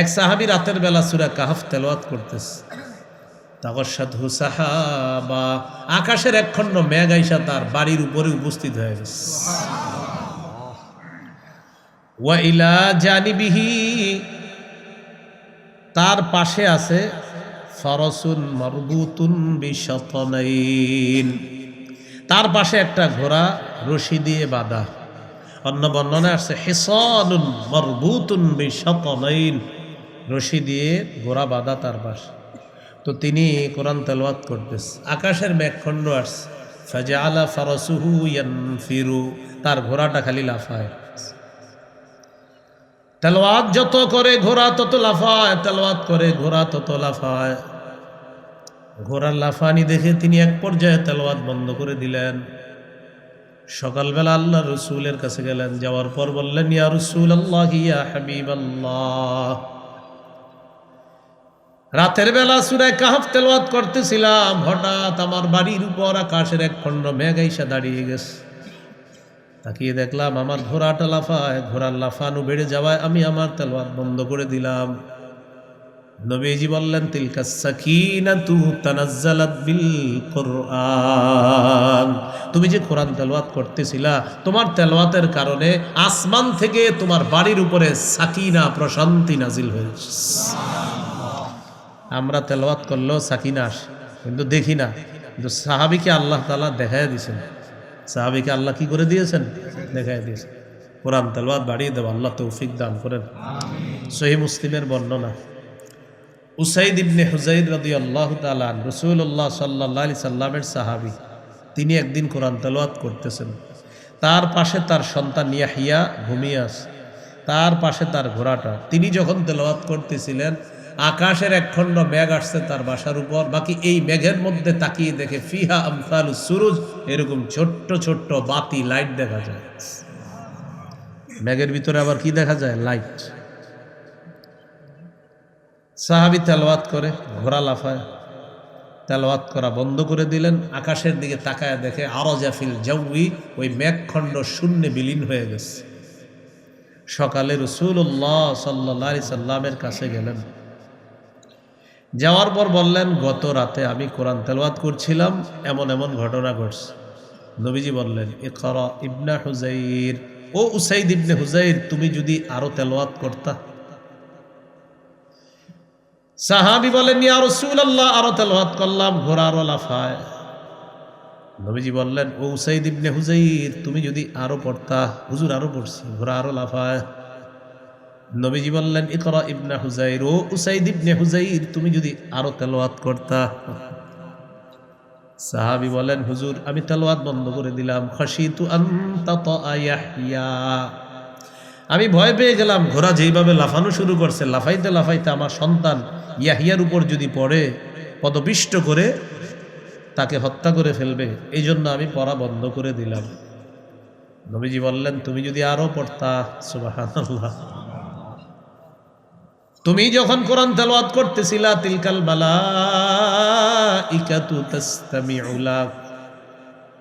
এক সাহাবি রাতের বেলা সুরা কাহাফ তেলাওয়াত করতেছে। তাগসাধু সাহাবা, আকাশের এক খণ্ড মেঘ আইসা তার বাড়ির উপরে উপস্থিত হয়ে গেছে। ওয়া ইলা জানিবিহি, তার পাশে আছে, ফরসুন মরবুতুন বিশতনাইন। তার পাশে একটা ঘোড়া রশি দিয়ে বাঁধা। অন্য বর্ণনা আসছে, হেসনুন মরবুতুন বিশতনাইন। রশি দিয়ে ঘোড়া বাঁধা তার পাশে। তো তিনি কোরআন তেলওয়াত করতেছে। আকাশের মেঘখণ্ড আসছে। ফাজা আলা ফরসুহু ফিরু তার ঘোড়াটা খালি লাফায়। তেলওয়াত যত করে ঘোড়া তত লাফায়, তেলওয়াত করে ঘোড়া তত লাফায়। ঘোড়ার লাফানি দেখে তিনি এক পর্যায়ে তেলওয়াত বন্ধ করে দিলেন। সকালবেলা আল্লাহ রসুলের কাছে গেলেন। যাওয়ার পর বললেন, ইয়া রসুল আল্লাহ ইয়া হাবিব আল্লাহ রাতের বেলা সুরায় কাহাফ তেলওয়াত করতেছিলাম, হঠাৎ আমার বাড়ির উপর আকাশের এক খণ্ড মেঘ দাঁড়িয়ে গেছে। তাকিয়ে দেখলাম আমার ঘোড়াটা লাফায়, ঘোড়ার লাফানো বেড়ে যাওয়ায় আমি আমার তেলওয়াত বন্ধ করে দিলাম। নবীজি বললেন, তিলকা সাকিনাতু তানাজ্জালাত বিল কোরআন। তুমি যে কোরআন তেলাওয়াত করতেছিলা, তোমার তেলাওয়াতের কারণে আসমান থেকে তোমার বাড়ির উপরে সাকিনা, প্রশান্তি নাজিল হয়েছে। আমরা তেলাওয়াত করলেও সাকিনা আসে, কিন্তু দেখি না। কিন্তু সাহাবিকে আল্লাহ তালা দেখাই দিয়েছেন। সাহাবিকে আল্লাহ কি করে দিয়েছেন? দেখাই দিয়েছেন। কোরআন তেলাওয়াত বাড়িয়ে দেবো আল্লাহ তৌফিক দান করেন। সহি মুসলিমের বর্ণনা। উসাইদ ইবনে হুজাইদ রদি আল্লাহ তালান রসুল্লাহ সাল্লাহ আলি সাল্লামের সাহাবি, তিনি একদিন কোরআন তেলাওয়াত করতেছেন। তার পাশে তার সন্তান ইয়াহিয়া ঘুমিয়ে তার পাশে তার ঘোড়াটা। তিনি যখন তেলাওয়াত করতেছিলেন আকাশের একখণ্ড মেঘ আসছে তার বাসার উপর। বাকি এই মেঘের মধ্যে তাকিয়ে দেখে ফিহা আমসাল সুরুজ, এরকম ছোট্ট ছোট্ট বাতি লাইট দেখা যায়। মেঘের ভিতরে আবার কি দেখা যায়? লাইট। সাহাবি তেলওয়াত করে, ঘোড়া লাফায়, তেলওয়াত করা বন্ধ করে দিলেন। আকাশের দিকে তাকায় দেখে আরও জাফিল জাউই, ওই মেঘখণ্ড শূন্যে বিলীন হয়ে গেছে। সকালে রসুল্লাহ সাল্লা সাল্লামের কাছে গেলেন। যাওয়ার পর বললেন, গত রাতে আমি কোরআন তেলওয়াত করছিলাম, এমন এমন ঘটনা ঘটছে। নবীজি বললেন খরা ইবনা হুজাইর ও উসাইদ ইবনে হুজাইর তুমি যদি আরও তেলওয়াত করতা? সাহাবি বলেন, ইয়া রাসূলুল্লাহ, আরও তেলাওয়াত করলাম ঘোড়া লাফায় নবীজি বললেন, ও উসাইদ ইবনে হুজাইর তুমি যদি আরও পড়তা? হুজুর, আরও পড়ছি ঘোড়া আরও লাফায় নবীজি বললেন, ইকরা ইবনে হুজাইর ও উসাইদ ইবনে হুজাইর তুমি যদি আরও তেলোয়াত করতা? সাহাবি বলেন, হুজুর, আমি তেলোয়াত বন্ধ করে দিলাম। খাশিতু আনতা ইয়াহইয়া। আমি ভয় পেয়ে গেলাম, ঘোড়া যেইভাবে লাফানো শুরু করছে, লাফাইতে লাফাইতে আমার সন্তান ইয়াহিয়ার উপর যদি পড়ে, পদপিষ্ট করে তাকে হত্যা করে ফেলবে এই জন্য আমি পড়া বন্ধ করে দিলাম। নবীজি বললেন, তুমি যদি আরও পড়তা? সুবহানাল্লাহ। তুমি যখন কোরআন তেলাওয়াত করতেছিলা, তিলকাল বালা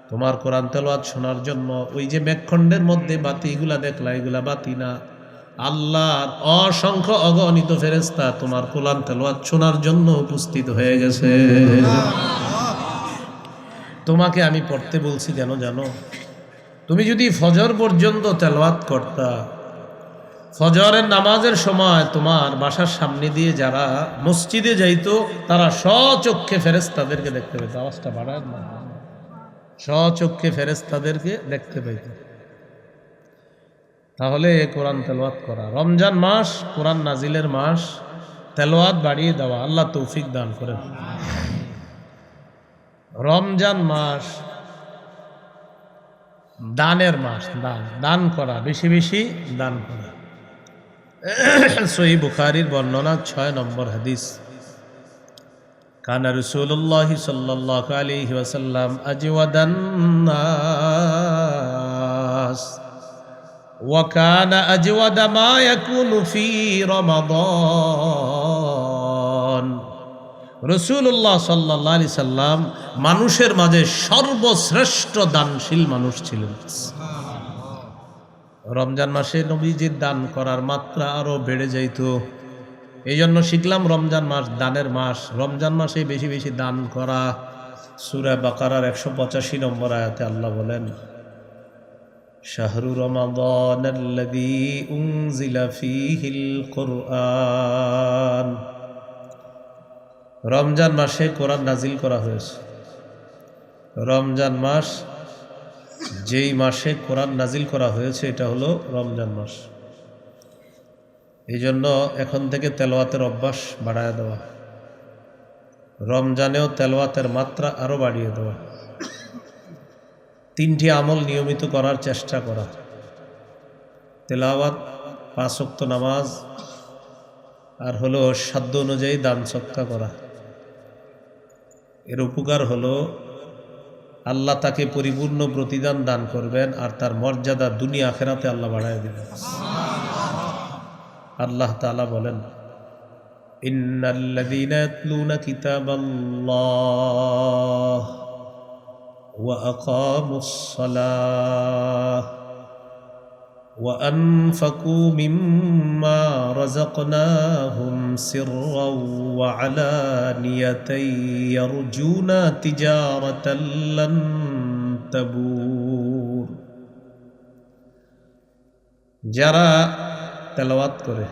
তোমার কোরআন তেলাওয়াত শোনার জন্য ওই যে মেঘখণ্ডের মধ্যে বাতি, এগুলা দেখলা, এগুলা বাতি না। আল্লাহর অসংখ্য অগণিত ফেরেস্তা তোমার কোরআন তেলাওয়াত শোনার জন্য উপস্থিত হয়ে গেছে। তোমাকে আমি পড়তে বলছি কেন জানো? তুমি যদি ফজর পর্যন্ত তেলাওয়াত করতা ফজরের নামাজের সময় তোমার বাসার সামনে দিয়ে যারা মসজিদে যাইতো, তারা স্বচক্ষে ফেরেস্তাদেরকে দেখতে পেত আওয়াজটা বাড়ায় না। স্বচক্ষে ফেরেস্তাদেরকে দেখতে পাইত। তাহলে কোরআন তেলোয়াত করা। রমজান মাস, কোরআন নাজিলের মাস তেলোয়াত বাড়িয়ে দেওয়া। আল্লাহ তৌফিক দান করেন। রমজান মাস দানের মাস। দান দান করা। বেশি বেশি দান করা। সহি বুখারির বর্ণনা ছয় নম্বর হাদিস কানা রসুল্লাহ সাল্লাহ আলহি ওয়াসাল্লাম আজওয়াদান্নাস وكان أجود ما يكون في رمضان রসুল্লাহ সাল্লাহ আলি সাল্লাম মানুষের মাঝে সর্বশ্রেষ্ঠ দানশীল মানুষ ছিলেন রমজান মাসে নবীজির দান করার মাত্রা আরও বেড়ে যাইত। এই জন্য শিখলাম রমজান মাস দানের মাস। রমজান মাসে বেশি বেশি দান করা। সুরা বাকারার একশো পঁচাশি নম্বর আয়াতে আল্লাহ বলেন, শাহরু কুরআন রমজান মাসে কোরআন নাজিল করা হয়েছে। রমজান মাস যেই মাসে কোরআন নাজিল করা হয়েছে, এটা হলো রমজান মাস। এই জন্য এখন থেকে তেলোয়াতের অভ্যাস বাড়ায় দেওয়া। রমজানেও তেলোয়াতের মাত্রা আরও বাড়িয়ে দেওয়া। তিনটি আমল নিয়মিত করার চেষ্টা করা। তেলাওয়াত পাঁচক্ত নামাজ, আর হলো সাধ্য অনুযায়ী দান সৎকা করা। এর উপকার হলো আল্লাহ তাকে পরিপূর্ণ প্রতিদান দান করবেন আর তার মর্যাদা দুনিয়া আখেরাতে আল্লাহ বাড়াই দেবেন। আল্লাহ তালা বলেন সালাহ। وأنفقوا مما رزقناهم سرا وعلانية يرجون تجارة لن تبور যারা তেলাওয়াত করে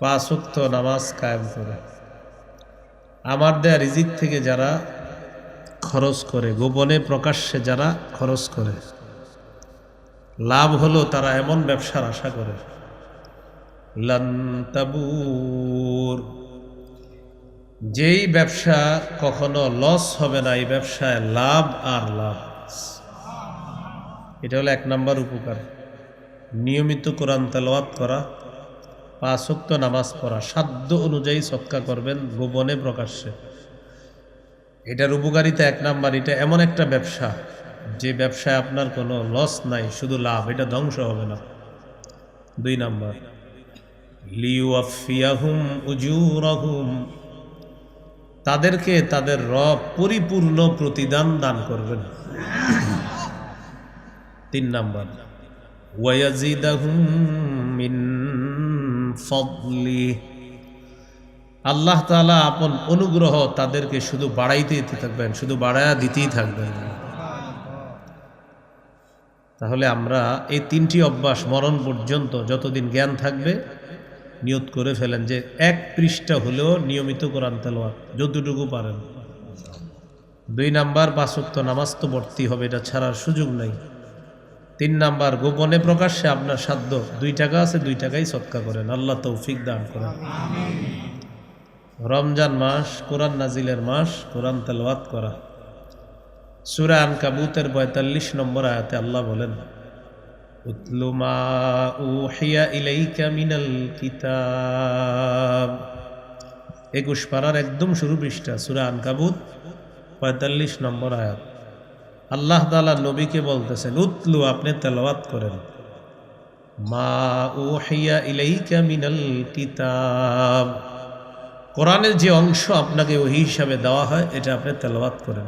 পাঁচক্ত নামাজ কায়েম করে আমার দেয়া রিজিক থেকে যারা খরচ করে গোপনে প্রকাশ্যে যারা খরচ করে লাভ হলো তারা এমন ব্যবসার আশা করে। লান্তাবুর যেই ব্যবসা কখনো লস হবে না, এই ব্যবসায় লাভ আর লাভ এটা হলো এক নম্বর উপকার। নিয়মিত কোরআন তেলাওয়াত করা পাঁচক্ত নামাজ পড়া, সাধ্য অনুযায়ী সৎকা করবেন গোপনে প্রকাশ্যে। এটার উপকারিতা এক নাম্বার, এটা এমন একটা ব্যবসা যে ব্যবসায় আপনার কোনো লস নাই, শুধু লাভ, এটা ধ্বংস হবে না। দুই নাম্বার। লিউফিয়াহুম উজুরহুম। তাদেরকে তাদের রব পরিপূর্ণ প্রতিদান দান করবেন। তিন নাম্বার। আল্লাহ তাআলা আপন অনুগ্রহ তাদেরকে শুধু বাড়াইতেই থাকবেন, শুধু বাড়ায়া দিতেই থাকবেন। তাহলে আমরা এই তিনটি অভ্যাস মরণ পর্যন্ত যতদিন জ্ঞান থাকবে, নিয়ত করে ফেলেন যে এক পৃষ্ঠা হলেও নিয়মিত কোরআন তেলোয়াত যতটুকু পারেন। দুই নাম্বার, পাঁচক্ত নামাজ তো ভর্তি হবে, এটা ছাড়ার সুযোগ নাই। তিন নাম্বার, গোপনে প্রকাশ্যে আপনার সাধ্য, দুই টাকা আছে, দুই টাকাই সৎকা করেন, আল্লাহ তৌফিক দান করেন। রমজান মাস, কোরআন নাজিলের মাস, কোরআন তেলওয়াত করা। সুরা আন কাবুতের পঁয়তাল্লিশ নম্বর আয়াতে আল্লাহ বলেন মিনাল কিতাব। একুশ পাড়ার একদম শুরু পৃষ্ঠা, সুরা আন কাবুত পঁয়তাল্লিশ নম্বর আয়াত। আল্লাহ তালা নবীকে বলতেছেন, উতলু, আপনি তেলাওয়াত করেন। মা উহিয়া ইলাইকা মিনাল কিতাব। কোরআনের যে অংশ আপনাকে ওই হিসাবে দেওয়া হয়, এটা আপনি তেলাওয়াত করেন।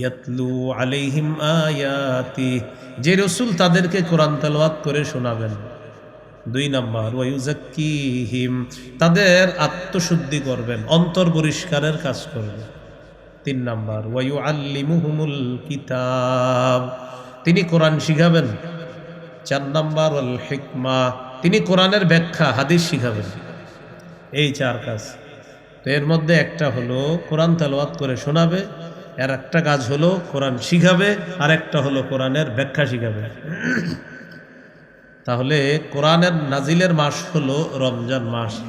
ইয়াতলু আয়াতি। যে রসুল তাদেরকে কোরআন তেলাওয়াত করে শোনাবেন। দুই নাম্বার ওয়াইউজাক্কিহিম তাদের আত্মশুদ্ধি করবেন, অন্তর পরিষ্কারের কাজ করবেন। তিন নাম্বার ওয়াইউ আল্লিমুহুমুল কিতাব, তিনি কোরআন শিখাবেন। চার নাম্বার অল হিকমা, তিনি কোরআনের ব্যাখ্যা, হাদিস শিখাবেন। এই চার কাজ। তো এর মধ্যে একটা হলো, কোরআন তেলাওয়াত করে শোনাবে এর একটা কাজ হলো কোরআন শিখাবে আর একটা হলো কোরআনের ব্যাখ্যা শিখাবে। তাহলে কোরআনের নাজিলের মাস হলো রমজান মাস।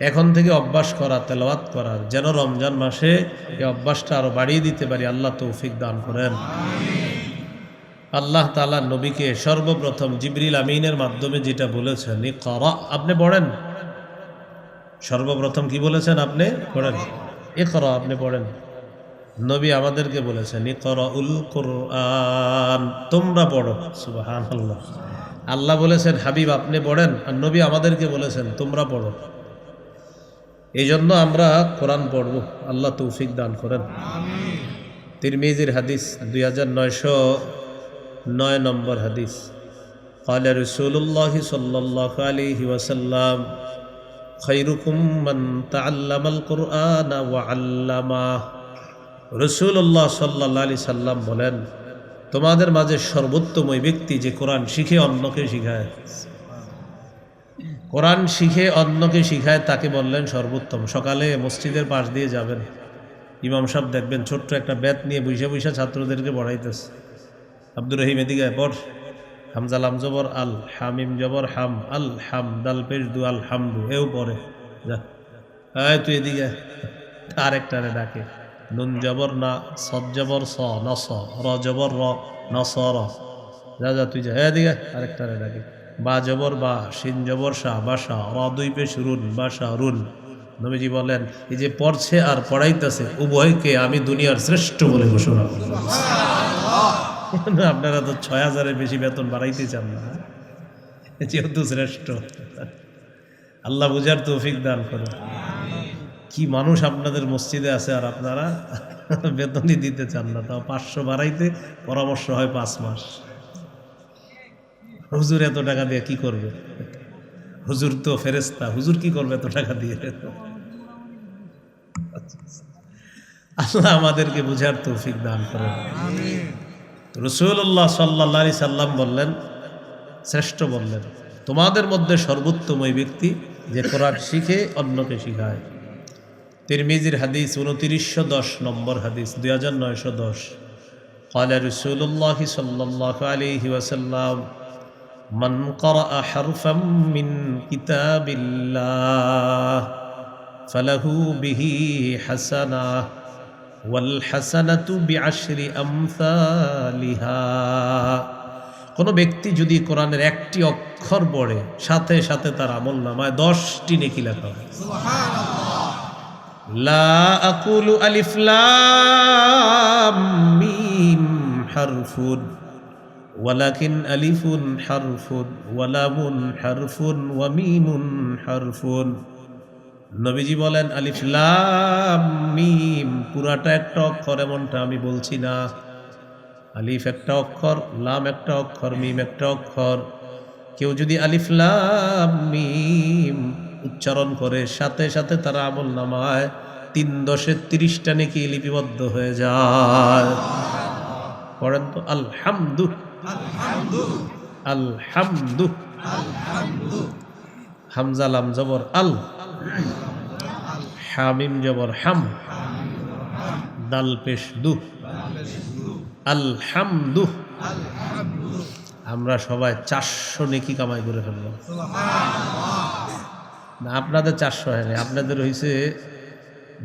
এখন থেকে অভ্যাস করা, তেলাওয়াত করার যেন রমজান মাসে এই অভ্যাসটা আরও বাড়িয়ে দিতে পারি, আল্লাহ তৌফিক দান করেন। আল্লাহ তালা নবীকে সর্বপ্রথম জিবরিল আমিনের মাধ্যমে যেটা বলেছেন করা আপনি পড়েন? সর্বপ্রথম কি বলেছেন আপনি? পড়েন। এ করা আপনি পড়েন। নবী আমাদেরকে বলেছেন ই করো উল কোরআন তোমরা পড়ো সুবাহান আল্লাহ আল্লাহ বলেছেন হাবিব আপনি পড়েন আর নবী আমাদেরকে বলেছেন তোমরা পড়ো এই জন্য আমরা কোরআন পড়ব আল্লাহ তৌফিক দান করেন তিরমিজির হাদিস দুই হাজার নয়শো নয় নম্বর হাদিস قال رسول الله صلى الله عليه وسلم خيركم من تعلم القرآن وعلمه রসুল্লাহ সাল্লাহ আলি সাল্লাম বলেন, তোমাদের মাঝে সর্বোত্তম ওই ব্যক্তি যে কোরআন শিখে অন্যকে শিখায়। কোরআন শিখে অন্যকে শিখায়, তাকে বললেন সর্বোত্তম। সকালে মসজিদের পাশ দিয়ে যাবেন। ইমাম সাহেব দেখবেন ছোট্ট একটা ব্যাত নিয়ে বৈশা বৈশা ছাত্রদেরকে পড়াইতেছে। আব্দুর রহিম এদিকে পড়। হামজাল আম জবর, আল হামিম জবর, হাম, আল হাম, দাল পেশ, দু, আল হামদু, এও পড়ে। যা। তুই এদিকে আর একটারে ডাকে। নুন জবর না সদ জবর স ন স র জবর র ন স র। যা যা তুই যা। এদিকে আরেকটারে ডাকে বা জবর বা সিন জবর শাহ বাসা র দুই পেশ রুন বাসা রুন। নবীজি বলেন এই যে পড়ছে আর পড়াইতেছে উভয়কে আমি দুনিয়ার শ্রেষ্ঠ বলে ঘোষণা করি আপনারা তো ছয় হাজারের বেশি বেতন বাড়াইতে চান না যেহেতু শ্রেষ্ঠ। আল্লাহ বুঝার তৌফিক দান করে কি মানুষ আপনাদের মসজিদে আছে আর আপনারা বেতনই দিতে চান না? তাও পাঁচশো বাড়াইতে পরামর্শ হয় পাঁচ মাস। হুজুর এত টাকা দিয়ে কি করবে? হুজুর তো ফেরেস্তা হুজুর কি করবে এত টাকা দিয়ে? আল্লাহ আমাদেরকে বুঝার তৌফিক দান করেন। রসুল্লাহ সাল্লা সাল্লাম বললেন, শ্রেষ্ঠ বললেন, তোমাদের মধ্যে সর্বোত্তম ওই ব্যক্তি যে কোরআন শিখে অন্যকে শিখায়। তিরমিজির হাদিস উনতিরিশশো দশ নম্বর হাদিস দুই হাজার নয়শো দশ قال رسول الله صلى الله عليه وسلم من قرأ حرفا من كتاب الله فله به حسنه ওয়ালহাসানাতু বিআশরি আমসালিহা কোনো ব্যক্তি যদি কোরআনের একটি অক্ষর পড়ে সাথে সাথে তার আমল নামায় দশটি নেকি লেখা হয় লা আকুলু আলিফ লাম মিম হারফুন ولكن ألف حرف ولام حرف وميم حرف নবীজি বলেন আলিফলাম মিম পুরাটা একটা অক্ষর এমনটা আমি বলছি না আলিফ একটা অক্ষর লাম একটা অক্ষর মিম একটা অক্ষর কেউ যদি আলিফলাম মিম উচ্চারণ করে, সাথে সাথে তারা আমল নামায়, তিন দশে তিরিশটা নাকি লিপিবদ্ধ হয়ে যায়। পড়েন তো, আলহামদু। আলহামদু। হামজালাম জবর আল। হামিম জবর হাম। দাল পেশ দু। আলহামদু। আমরা সবাই চারশো নেকি কামাই করে ফেললাম। না, আপনাদের চারশো হয়নি, আপনাদের হয়েছে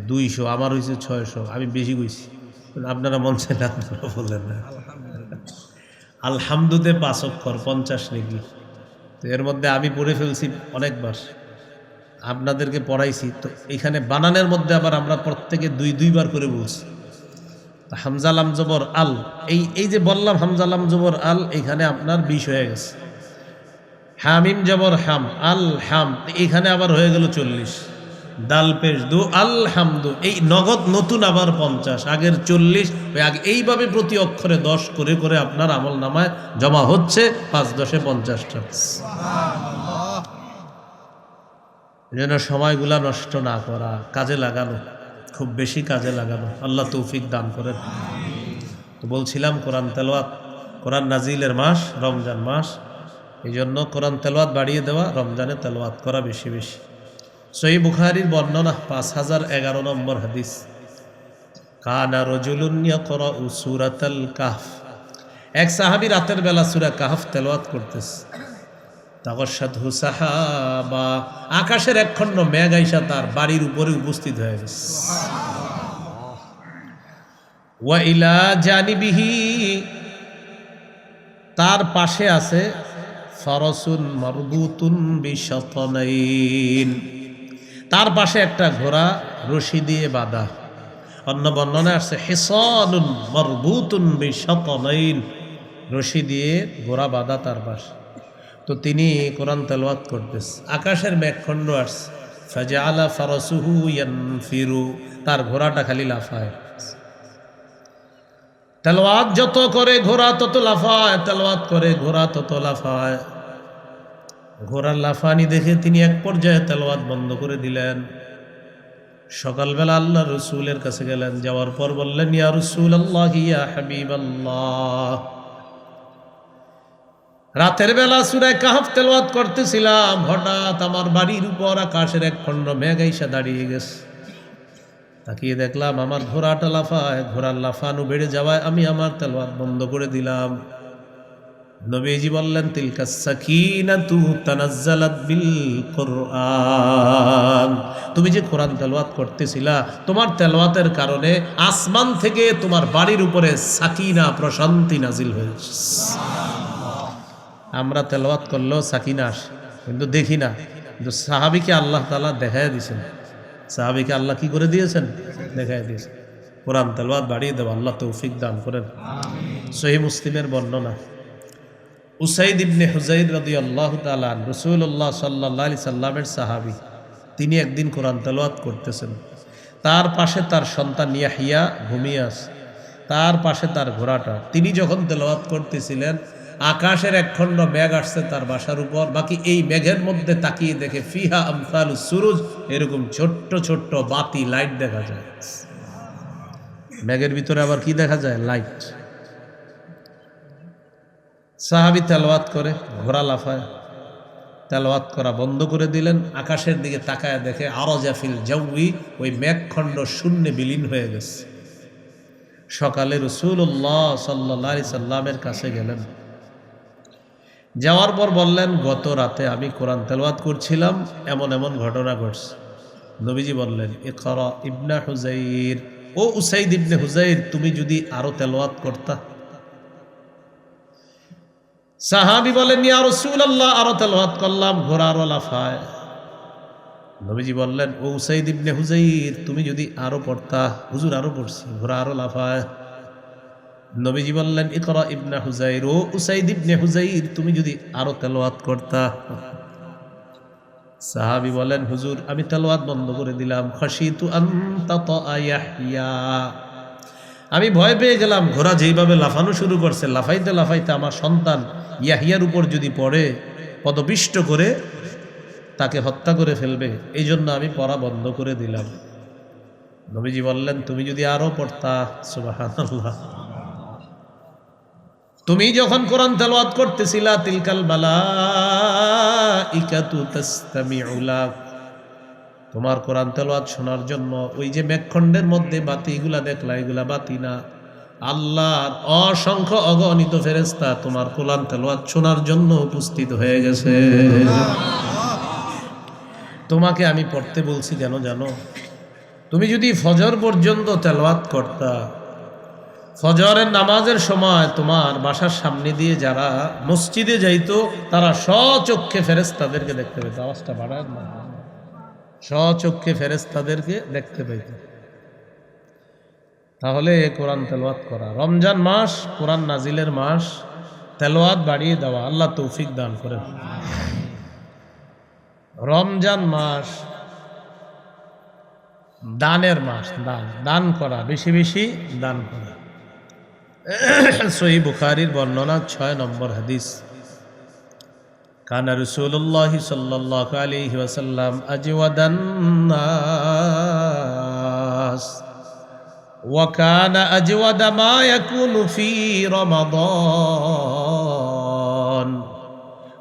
দুইশো, আমার হয়েছে ছয়শো, আমি বেশি গইছি আপনারা মন চাইলে আপনারা বললেন না। আলহামদুতে পাঁচ অক্ষর, পঞ্চাশ নেকি তো এর মধ্যে আমি পড়ে ফেলছি অনেকবার। আপনাদেরকে পড়াইছি, তো এখানে বানানের মধ্যে আবার আমরা প্রত্যেকে দুই, দুইবার করে বলছি। হামজালাম জবর আল, এই এই যে বললাম হামজালাম জবর আল, এখানে আপনার বিষ হয়ে গেছে। হামিম জবর হাম, আল হাম, এখানে আবার হয়ে গেল চল্লিশ। দাল পেশ দু আল হামদু, এই নগদ নতুন আবার পঞ্চাশ, আগের চল্লিশ আগে এইভাবে প্রতি অক্ষরে দশ করে করে আপনার আমল নামায় জমা হচ্ছে পাঁচ দশে পঞ্চাশটা যেন সময়গুলা নষ্ট না করা, কাজে লাগানো, খুব বেশি কাজে লাগানো, আল্লাহ তৌফিক দান করেন। তো বলছিলাম, কোরআন তেলোয়াত কোরআন নাজিলের মাস, রমজান মাস এই জন্য কোরআন তেলোয়াত বাড়িয়ে দেওয়া, রমজানে তেলোয়াত করা বেশি বেশি। সই বুখারির বর্ণনা, পাঁচ হাজার এগারো নম্বর হাদিস। কানা রজুলুনিয়া করা উ সুরাতাল কাহফ। এক সাহাবি রাতের বেলা সুরা কাহফ তেলোয়াত করতেছে। তাকসাধু সাহাবা, আকাশের এক খণ্ড মেঘ আইসা তার বাড়ির উপরে উপস্থিত হয়ে গেছে। ওয়াইলা জানিবিহি, তার পাশে আছে ফরসুন মরবুতুন বিশতনাইন। তার পাশে একটা ঘোড়া রশি দিয়ে বাঁধা। অন্য বর্ণনা আসছে, হেসনুন মরবুতুন বিশতনাইন। রশি দিয়ে ঘোড়া বাঁধা তার পাশে। তো তিনি কোরআন তেলওয়াত করতেছে। আকাশের মেঘখণ্ড আসছে। ফাজা আলা ফারসুহু ফিরু তার ঘোড়াটা খালি লাফায়। তেলওয়াত যত করে ঘোড়া তত লাফায়, তেলওয়াত করে ঘোড়া তত লাফায়। ঘোড়ার লাফানি দেখে তিনি এক পর্যায়ে তেলওয়াত বন্ধ করে দিলেন। সকালবেলা আল্লাহ রসুলের কাছে গেলেন, যাওয়ার পর বললেন, ইয়া রসুল আল্লাহ ইয়া হাবিব আল্লাহ রাতের বেলা সুরায় কাহাফ তেলওয়াত করতেছিলাম, হঠাৎ আমার বাড়ির উপর আকাশের এক খণ্ড মেঘ এসে দাঁড়িয়ে গেছে। তাকিয়ে দেখলাম আমার ঘোড়াটা লাফায়, ঘোড়ার লাফানো বেড়ে যাওয়ায় আমি আমার তেলওয়াত বন্ধ করে দিলাম। নবীজি বললেন তিলকা সাকিনাতু তানাজ্জালাত বিল কোরআন। তুমি যে কোরআন তেলাওয়াত করতেছিলা তোমার তেলাওয়াতের কারণে আসমান থেকে তোমার বাড়ির উপরে সাকিনা প্রশান্তি নাজিল হয়েছে। আমরা তেলাওয়াত করলেও সাকিনা আসে কিন্তু দেখি না। কিন্তু সাহাবিকে আল্লাহ তাআলা দেখায় দিয়েছেন। সাহাবিকে আল্লাহ কি করে দিয়েছেন? দেখায় দিয়েছেন। কোরআন তেলাওয়াত বাড়িয়ে দেবো আল্লাহ তৌফিক দান করেন। সহি মুসলিমের বর্ণনা। উসাইদ ইবনে হুজাইদ রদি আল্লাহ তালান রসুল্লাহ সাল্লাহ সাল্লামের সাহাবি, তিনি একদিন কোরআন তেলাওয়াত করতেছেন। তার পাশে তার সন্তান ইয়াহিয়া ঘুমিয়ে আছে। তার পাশে তার ঘোড়াটা। তিনি যখন তেলাওয়াত করতেছিলেন, আকাশের একখণ্ড মেঘ আসছে তার বাসার উপর। বাকি এই মেঘের মধ্যে তাকিয়ে দেখে ফিহা আমসাল সুরুজ, এরকম ছোট্ট ছোট্ট বাতি লাইট দেখা যায়। মেঘের ভিতরে আবার কি দেখা যায়? লাইট। সাহাবি তেলওয়াত করে, ঘোড়া লাফায়, তেলওয়াত করা বন্ধ করে দিলেন, আকাশের দিকে তাকায় দেখে আরও জাফিল জাউই, ওই মেঘখণ্ড শূন্যে বিলীন হয়ে গেছে। সকালে রসুল্লাহ সাল্লা সাল্লামের কাছে গেলেন। যাওয়ার পর বললেন, গত রাতে আমি কোরআন তেলওয়াত করছিলাম, এমন এমন ঘটনা ঘটছে। নবীজি বললেন এ খর ইবনা হুজাইর ও উসাইদ ইবনে হুজাইর তুমি যদি আরও তেলওয়াত করতা? সাহাবি বলেন, ইয়া রাসূলুল্লাহ, আরও তেলাওয়াত করলাম ঘোড়া আরও লাফায়। নবীজি বললেন, ও উসাইদ ইবনে হুজাইর তুমি যদি আরও পড়তা, হুজুর আরও পড়ছি ঘোড়া আরও লাফায়। নবীজি বললেন, ইকরা ইবনে হুজাইর ও উসাইদ ইবনে হুজাইর তুমি যদি আরও তেলাওয়াত করতা। সাহাবি বলেন, হুজুর, আমি তেলাওয়াত বন্ধ করে দিলাম। খাশিতু আনতা ইয়াহইয়া। আমি ভয় পেয়ে গেলাম, ঘোড়া যেইভাবে লাফানো শুরু করছে, লাফাইতে লাফাইতে আমার সন্তান ইয়াহিয়ার উপর যদি পড়ে, পদপিষ্ট করে, তাকে হত্যা করে ফেলবে। এই জন্য আমি পড়া বন্ধ করে দিলাম। নবীজি বললেন, তুমি যদি আরও পড়তা, সুবহানাল্লাহ। তুমি যখন কোরআন তেলাওয়াত করতেছিলা, তিলকাল বালা ইকাতু তাস্তামিউলা তোমার কোরআন তেলোয়াত শোনার জন্য ওই যে মেঘখণ্ডের মধ্যে বাতি, এগুলা দেখলা, এগুলা বাতি না। আল্লাহর অসংখ্য অগণিত ফেরেস্তা তোমার কোরআন তেলাওয়াত শোনার জন্য উপস্থিত হয়ে গেছে। তোমাকে আমি পড়তে বলছি কেন জানো, তুমি যদি ফজর পর্যন্ত তেলাওয়াত করতা, ফজরের নামাজের সময় তোমার বাসার সামনে দিয়ে যারা মসজিদে যাইতো, তারা স্বচক্ষে ফেরেস্তাদেরকে দেখতে পেত। আওয়াজটা বাড়ায় না। স্বচক্ষে ফেরেস্তাদেরকে দেখতে পাইত। তাহলে এ কোরআন তেলোয়াত করা। রমজান মাস, কোরআন নাজিলের মাস তেলোয়াত বাড়িয়ে দেওয়া। আল্লাহ তৌফিক দান করেন। রমজান মাস দানের মাস, দান দান করা, বেশি বেশি দান করা। সহি বুখারির বর্ণনা ছয় নম্বর হাদিস। কানা রসুল্লাহ সাল্লাহ আলহি ওয়াসাল্লাম আজওয়াদান্নাস وكان أجود ما يكون في رمضان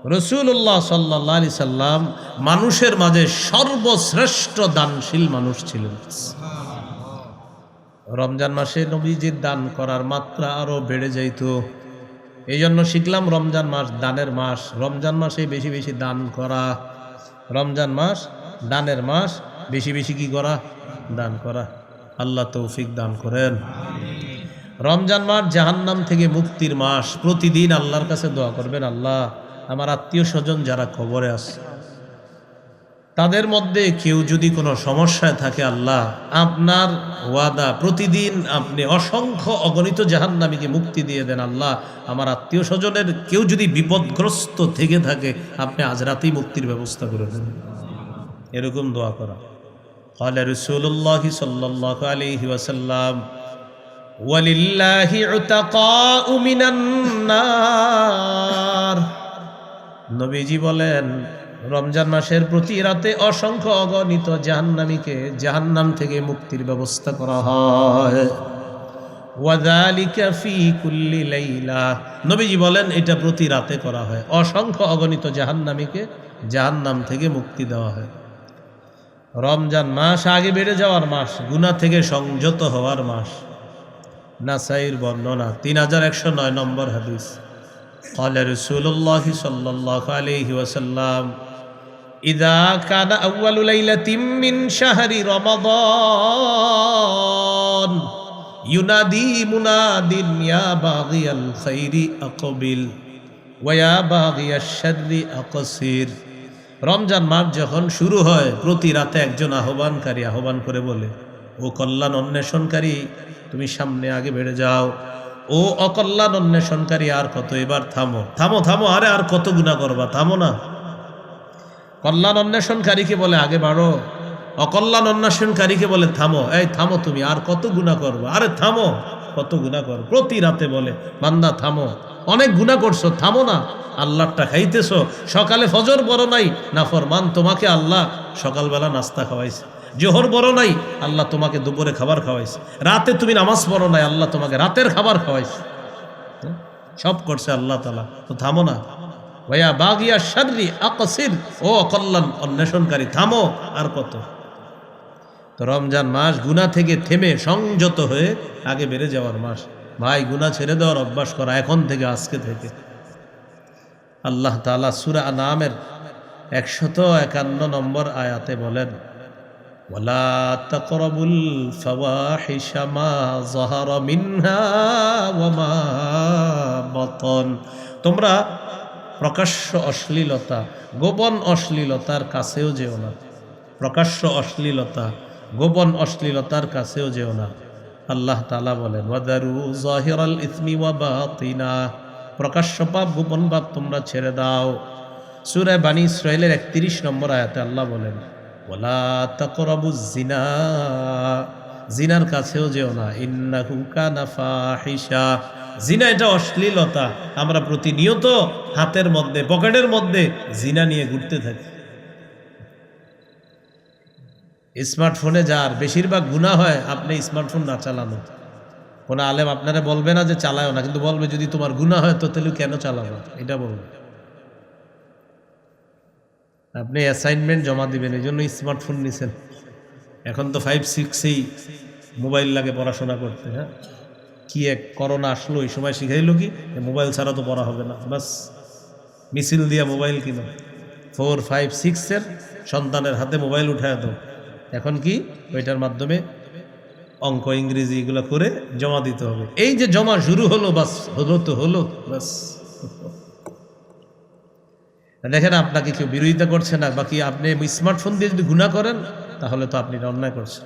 রসুল্লাহ সাল্লাহ আলি সাল্লাম মানুষের মাঝে সর্বশ্রেষ্ঠ দানশীল মানুষ ছিলেন রমজান মাসে নবীজির দান করার মাত্রা আরো বেড়ে যাইত এই জন্য শিখলাম রমজান মাস, দানের মাস। রমজান মাসে বেশি বেশি দান করা। রমজান মাস, দানের মাস, বেশি বেশি কি করা? দান করা। আল্লাহ তৌফিক দান করেন। রমজান মাস জাহান্নাম থেকে মুক্তির মাস। প্রতিদিন আল্লাহর কাছে দোয়া করবেন, আল্লাহ। আমার আত্মীয় স্বজন যারা খবরে আছে তাদের মধ্যে কেউ যদি কোনো সমস্যায় থাকে আল্লাহ আপনার ওয়াদা প্রতিদিন আপনি অসংখ্য অগণিত জাহান্নামীকে মুক্তি দিয়ে দেন আল্লাহ আমার আত্মীয় স্বজনের কেউ যদি বিপদগ্রস্ত থেকে থাকে আপনি আজ রাতেই মুক্তির ব্যবস্থা করে দেন এরকম দোয়া করা قال رسول الله صلى الله عليه وسلم ولله عتقاء من النار নবীজি বলেন রমজান মাসের প্রতি রাতে অসংখ্য অগণিত জাহান্নামীকে জাহান্নাম থেকে মুক্তির ব্যবস্থা করা হয় ওয়াদালিকা ফি কুল্লি লাইলা নবীজি বলেন এটা প্রতি রাতে করা হয় অসংখ্য অগণিত জাহান্নামীকে জাহান্নাম থেকে মুক্তি দেওয়া হয় রমজান মাস আগে বেড়ে যাওয়ার মাস গুনা থেকে সংযত হওয়ার মাস নাসাইর বর্ণনা তিন হাজার একশো নয় নম্বর হাদিস قال رسول الله صلى الله عليه وسلم ইদা কানা আউ্বালুলাইলা তিম্মিন শাহরি রমাদন। ইউনাদি মুনাদিন ইয়া বাগিয়াল খাইরি আকবিল ওয়া বাগিয়া শাররি আকসির। রমজান মাস যখন শুরু হয়, প্রতি রাতে একজন আহ্বানকারী আহ্বান করে বলে, ও কল্যাণ অন্বেষণকারী, তুমি সামনে আগে বেড়ে যাও। ও অকল্যাণ অন্বেষণকারী, আর কত এবার থামো। থামো থামো, আরে আর কত গুণা করবা? থামো না। কল্যাণ অন্বেষণকারীকে বলে, আগে বাড়ো। অকল্যাণ অন্বেষণকারীকে বলে, থামো। এই, থামো তুমি, আর কত গুণা করব? আরে, থামো। কত গুণা কর প্রতি রাতে বলে, বান্দা, থামো। অনেক গুণা করছ, থামো না। আল্লাহটা খাইতেছো। সকালে ফজর বড় নাই? না, ফরমান, তোমাকে আল্লাহ সকালবেলা নাস্তা খাওয়াইছে। জোহর বড় নাই? আল্লাহ তোমাকে দুপুরে খাবার খাওয়াইছে। রাতে তুমি নামাজ পড়ো নাই? আল্লাহ তোমাকে রাতের খাবার খাওয়াইছে। হ্যাঁ? সব করছে আল্লাহ তালা তো থামো না। ভাইয়া বাগিয়া সাদরি আকসির ও অকল্যাণ অন্বেষণকারী থামো আর কত তো রমজান মাস গুনা থেকে থেমে সংযত হয়ে আগে বেড়ে যাওয়ার মাস ভাই গুনা ছেড়ে দেওয়ার অভ্যাস করা এখন থেকে আজকে থেকে আল্লাহ তালা সুরা নামের একশত একান্ন নম্বর আয়াতে বলেন ولا تقربوا الفواحش ما ظهر منها وما بطن তোমরা প্রকাশ্য অশ্লীলতা, গোপন অশ্লীলতার কাছেও যেও না। প্রকাশ্য অশ্লীলতা, গোপন অশ্লীলতার কাছেও যেও না। আল্লাহ তালা বলেন, ওয়াদারু জাহিরাল ইসমি ওয়া বাতিনা। প্রকাশ্য পাপ, গোপন পাপ তোমরা ছেড়ে দাও। সুরে বাণী ইসরায়েলের একত্রিশ নম্বর আয়াতে আল্লাহ বলেন ওলা তাকরাবু জিনা জিনার কাছেও যেও না। ইন্নাহু কানা ফাহিশা। জিনা এটা অশ্লীলতা। আমরা প্রতিনিয়ত হাতের মধ্যে, পকেটের মধ্যে জিনা নিয়ে ঘুরতে থাকি। স্মার্টফোনে যার বেশিরভাগ গুণা হয়, আপনি স্মার্টফোন না চালানো। কোনো আলেম আপনারা বলবে না যে চালাও না, কিন্তু বলবে যদি তোমার গুণা হয় তো তাহলে কেন চালাবো? এটা বলবে। আপনি অ্যাসাইনমেন্ট জমা দিবেন এই জন্য স্মার্টফোন নিছেন। এখন তো ফাইভ সিক্সেই মোবাইল লাগে পড়াশোনা করতে হ্যাঁ? কি এক করোনা আসলো, এই সময় শিখাইল কি? মোবাইল ছাড়া তো পড়া হবে না। বাস, মিছিল দিয়া মোবাইল কিনো। ফোর, ফাইভ, সিক্সের সন্তানের হাতে মোবাইল উঠায় তো এখন কি? ওইটার মাধ্যমে অঙ্ক, ইংরেজি এগুলো করে জমা দিতে হবে। এই যে জমা শুরু হলো, বাস, হলো তো হলো, বাস। দেখেন, আপনাকে কেউ বিরোধিতা করছে না, বাকি আপনি স্মার্টফোন দিয়ে যদি গুণা করেন, তাহলে তো আপনি অন্যায় করছেন।